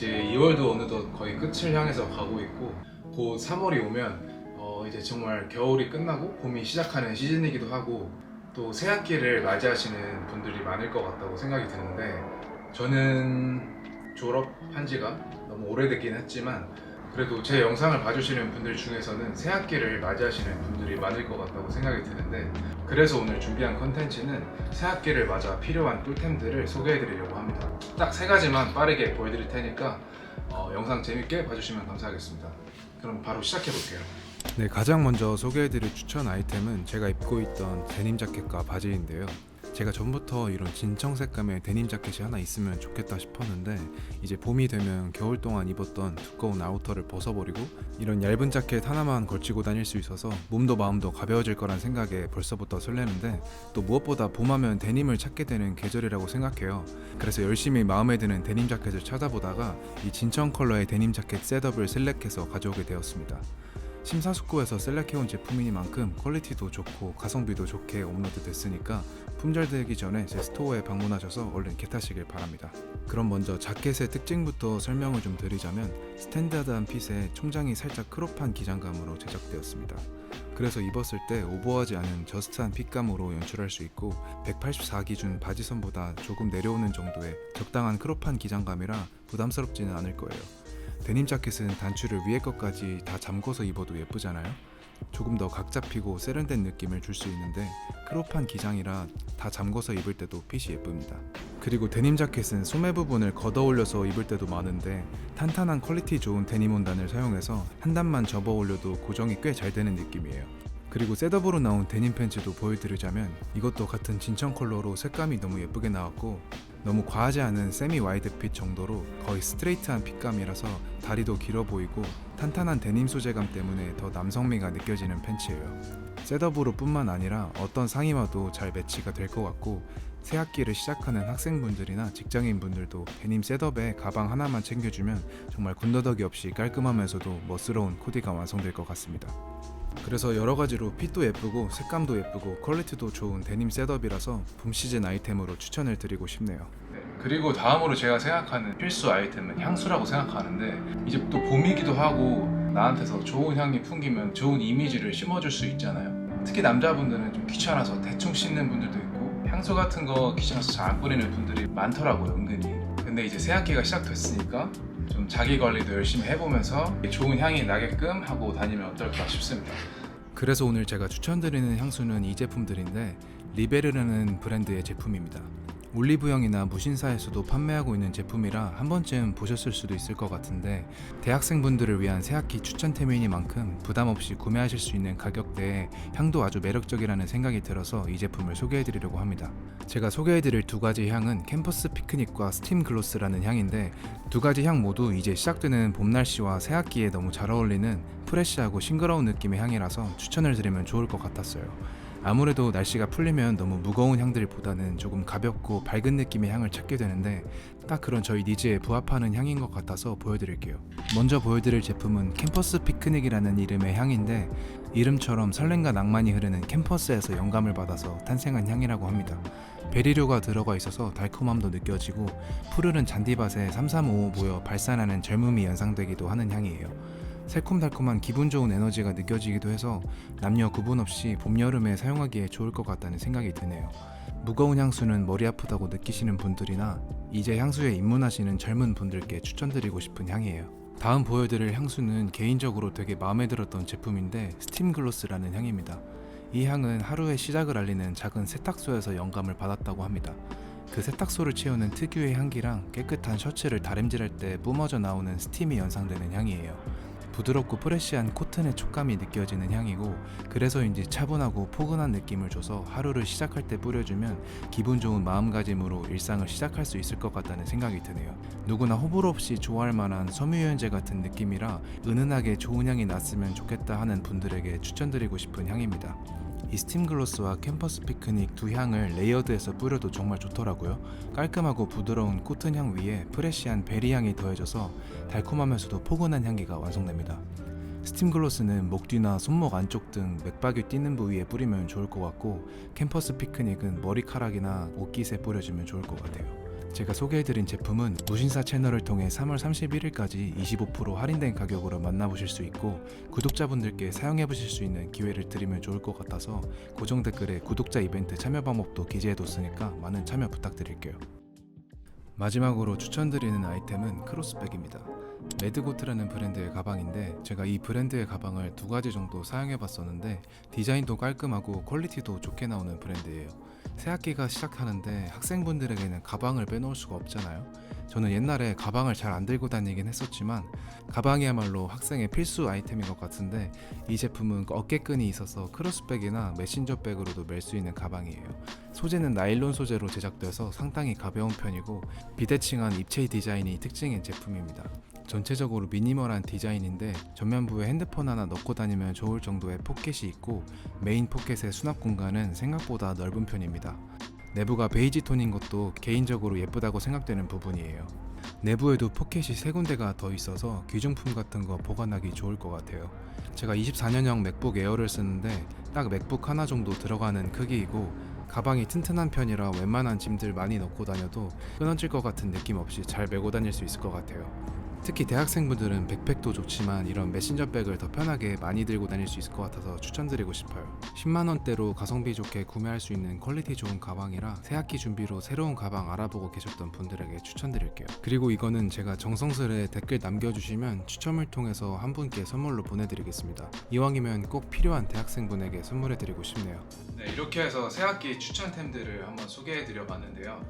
이제 2월도 어느덧 거의 끝을 향해서 가고 있고 곧 3월이 오면 어, 이제 정말 겨울이 끝나고 봄이 시작하는 시즌이기도 하고 또 새학기를 맞이하시는 분들이 많을 것 같다고 생각이 드는데 저는 졸업한 지가 너무 오래됐긴 했지만 그래도 제 영상을 봐주시는 분들 중에서는 새학기를 맞이하시는 분들이 많을 것 같다고 생각이 드는데 그래서 오늘 준비한 컨텐츠는 새학기를 맞아 필요한 꿀템들을 소개해드리려고 합니다. 딱 세 가지만 빠르게 보여드릴 테니까 어, 영상 재밌게 봐주시면 감사하겠습니다. 그럼 바로 시작해 볼게요. 네, 가장 먼저 소개해드릴 추천 아이템은 제가 입고 있던 데님 자켓과 바지인데요. 제가 전부터 이런 진청 색감의 데님 자켓이 하나 있으면 좋겠다 싶었는데 이제 봄이 되면 겨울 동안 입었던 두꺼운 아우터를 벗어버리고 이런 얇은 자켓 하나만 걸치고 다닐 수 있어서 몸도 마음도 가벼워질 거란 생각에 벌써부터 설레는데 또 무엇보다 봄하면 데님을 찾게 되는 계절이라고 생각해요. 그래서 열심히 마음에 드는 데님 자켓을 찾아보다가 이 진청 컬러의 데님 자켓 셋업을 셀렉해서 가져오게 되었습니다. 심사숙고해서 셀렉해온 제품이니만큼 퀄리티도 좋고 가성비도 좋게 업로드 됐으니까 품절되기 전에 제 스토어에 방문하셔서 얼른 겟하시길 바랍니다. 그럼 먼저 자켓의 특징부터 설명을 좀 드리자면 스탠다드한 핏에 총장이 살짝 크롭한 기장감으로 제작되었습니다. 그래서 입었을 때 오버하지 않은 저스트한 핏감으로 연출할 수 있고 184 기준 바지선보다 조금 내려오는 정도의 적당한 크롭한 기장감이라 부담스럽지는 않을 거예요. 데님 자켓은 단추를 위에 것까지 다 잠궈서 입어도 예쁘잖아요. 조금 더 각 잡히고 세련된 느낌을 줄 수 있는데 크롭한 기장이라 다 잠궈서 입을 때도 핏이 예쁩니다. 그리고 데님 자켓은 소매 부분을 걷어 올려서 입을 때도 많은데 탄탄한 퀄리티 좋은 데님 원단을 사용해서 한 단만 접어 올려도 고정이 꽤 잘 되는 느낌이에요. 그리고 셋업으로 나온 데님 팬츠도 보여드리자면 이것도 같은 진청 컬러로 색감이 너무 예쁘게 나왔고 너무 과하지 않은 세미 와이드 핏 정도로 거의 스트레이트한 핏감이라서 다리도 길어 보이고 탄탄한 데님 소재감 때문에 더 남성미가 느껴지는 팬츠예요. 셋업으로 뿐만 아니라 어떤 상의와도 잘 매치가 될 것 같고 새 학기를 시작하는 학생분들이나 직장인분들도 데님 셋업에 가방 하나만 챙겨주면 정말 군더더기 없이 깔끔하면서도 멋스러운 코디가 완성될 것 같습니다. 그래서 여러 가지로 핏도 예쁘고 색감도 예쁘고 퀄리티도 좋은 데님 셋업이라서 봄 시즌 아이템으로 추천을 드리고 싶네요. 그리고 다음으로 제가 생각하는 필수 아이템은 향수라고 생각하는데 이제 또 봄이기도 하고 나한테서 좋은 향이 풍기면 좋은 이미지를 심어줄 수 있잖아요. 특히 남자분들은 좀 귀찮아서 대충 씻는 분들도 있고 향수 같은 거 귀찮아서 잘 안 뿌리는 분들이 많더라고요, 은근히. 근데 이제 새학기가 시작됐으니까 좀 자기 관리도 열심히 해보면서 좋은 향이 나게끔 하고 다니면 어떨까 싶습니다. 그래서 오늘 제가 추천드리는 향수는 이 제품들인데 리베르라는 브랜드의 제품입니다. 올리브영이나 무신사에서도 판매하고 있는 제품이라 한 번쯤 보셨을 수도 있을 것 같은데 대학생분들을 위한 새학기 추천템이니만큼 부담 없이 구매하실 수 있는 가격대에 향도 아주 매력적이라는 생각이 들어서 이 제품을 소개해드리려고 합니다. 제가 소개해드릴 두 가지 향은 캠퍼스 피크닉과 스팀 글로스라는 향인데 두 가지 향 모두 이제 시작되는 봄 날씨와 새학기에 너무 잘 어울리는 프레시하고 싱그러운 느낌의 향이라서 추천을 드리면 좋을 것 같았어요. 아무래도 날씨가 풀리면 너무 무거운 향들보다는 조금 가볍고 밝은 느낌의 향을 찾게 되는데 딱 그런 저희 니즈에 부합하는 향인 것 같아서 보여드릴게요. 먼저 보여드릴 제품은 캠퍼스 피크닉이라는 이름의 향인데 이름처럼 설렘과 낭만이 흐르는 캠퍼스에서 영감을 받아서 탄생한 향이라고 합니다. 베리류가 들어가 있어서 달콤함도 느껴지고 푸르른 잔디밭에 3355 모여 발산하는 젊음이 연상되기도 하는 향이에요. 새콤달콤한 기분 좋은 에너지가 느껴지기도 해서 남녀 구분 없이 봄, 여름에 사용하기에 좋을 것 같다는 생각이 드네요. 무거운 향수는 머리 아프다고 느끼시는 분들이나 이제 향수에 입문하시는 젊은 분들께 추천드리고 싶은 향이에요. 다음 보여드릴 향수는 개인적으로 되게 마음에 들었던 제품인데 스팀 글로스라는 향입니다. 이 향은 하루의 시작을 알리는 작은 세탁소에서 영감을 받았다고 합니다. 그 세탁소를 채우는 특유의 향기랑 깨끗한 셔츠를 다림질할 때 뿜어져 나오는 스팀이 연상되는 향이에요. 부드럽고 프레시한 코튼의 촉감이 느껴지는 향이고 그래서인지 차분하고 포근한 느낌을 줘서 하루를 시작할 때 뿌려주면 기분 좋은 마음가짐으로 일상을 시작할 수 있을 것 같다는 생각이 드네요. 누구나 호불호 없이 좋아할 만한 섬유유연제 같은 느낌이라 은은하게 좋은 향이 났으면 좋겠다 하는 분들에게 추천드리고 싶은 향입니다. 이 스팀 글로스와 캠퍼스 피크닉 두 향을 레이어드해서 뿌려도 정말 좋더라고요. 깔끔하고 부드러운 코튼 향 위에 프레시한 베리 향이 더해져서 달콤하면서도 포근한 향기가 완성됩니다. 스팀 글로스는 목 뒤나 손목 안쪽 등 맥박이 뛰는 부위에 뿌리면 좋을 것 같고 캠퍼스 피크닉은 머리카락이나 옷깃에 뿌려주면 좋을 것 같아요. 제가 소개해드린 제품은 무신사 채널을 통해 3월 31일까지 25% 할인된 가격으로 만나보실 수 있고 구독자분들께 사용해보실 수 있는 기회를 드리면 좋을 것 같아서 고정 댓글에 구독자 이벤트 참여 방법도 기재해뒀으니까 많은 참여 부탁드릴게요. 마지막으로 추천드리는 아이템은 크로스백입니다. 레드고트라는 브랜드의 가방인데 제가 이 브랜드의 가방을 두 가지 정도 사용해 봤었는데 디자인도 깔끔하고 퀄리티도 좋게 나오는 브랜드예요. 새학기가 시작하는데 학생분들에게는 가방을 빼놓을 수가 없잖아요. 저는 옛날에 가방을 잘 안 들고 다니긴 했었지만 가방이야말로 학생의 필수 아이템인 것 같은데 이 제품은 어깨끈이 있어서 크로스백이나 메신저백으로도 멜 수 있는 가방이에요. 소재는 나일론 소재로 제작돼서 상당히 가벼운 편이고 비대칭한 입체 디자인이 특징인 제품입니다. 전체적으로 미니멀한 디자인인데 전면부에 핸드폰 하나 넣고 다니면 좋을 정도의 포켓이 있고 메인 포켓의 수납 공간은 생각보다 넓은 편입니다. 내부가 베이지 톤인 것도 개인적으로 예쁘다고 생각되는 부분이에요. 내부에도 포켓이 세 군데가 더 있어서 귀중품 같은 거 보관하기 좋을 것 같아요. 제가 24년형 맥북 에어를 쓰는데 딱 맥북 하나 정도 들어가는 크기이고 가방이 튼튼한 편이라 웬만한 짐들 많이 넣고 다녀도 끊어질 것 같은 느낌 없이 잘 메고 다닐 수 있을 것 같아요. 특히 대학생분들은 백팩도 좋지만 이런 메신저백을 더 편하게 많이 들고 다닐 수 있을 것 같아서 추천드리고 싶어요. 10만 원대로 가성비 좋게 구매할 수 있는 퀄리티 좋은 가방이라 새학기 준비로 새로운 가방 알아보고 계셨던 분들에게 추천드릴게요. 그리고 이거는 제가 정성스레 댓글 남겨주시면 추첨을 통해서 한 분께 선물로 보내드리겠습니다. 이왕이면 꼭 필요한 대학생분에게 선물해드리고 싶네요. 네, 이렇게 해서 새학기 추천템들을 한번 소개해드려 봤는데요.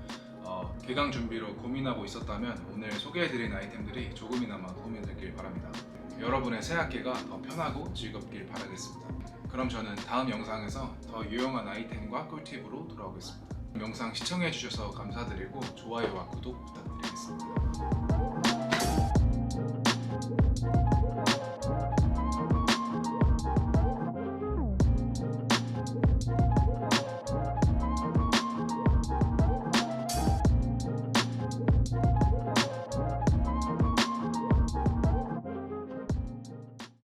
어, 개강 준비로 고민하고 있었다면 오늘 소개해드린 아이템들이 조금이나마 도움이 됐길 바랍니다. 여러분의 새학기가 더 편하고 즐겁길 바라겠습니다. 그럼 저는 다음 영상에서 더 유용한 아이템과 꿀팁으로 돌아오겠습니다. 영상 시청해주셔서 감사드리고 좋아요와 구독 부탁드리겠습니다.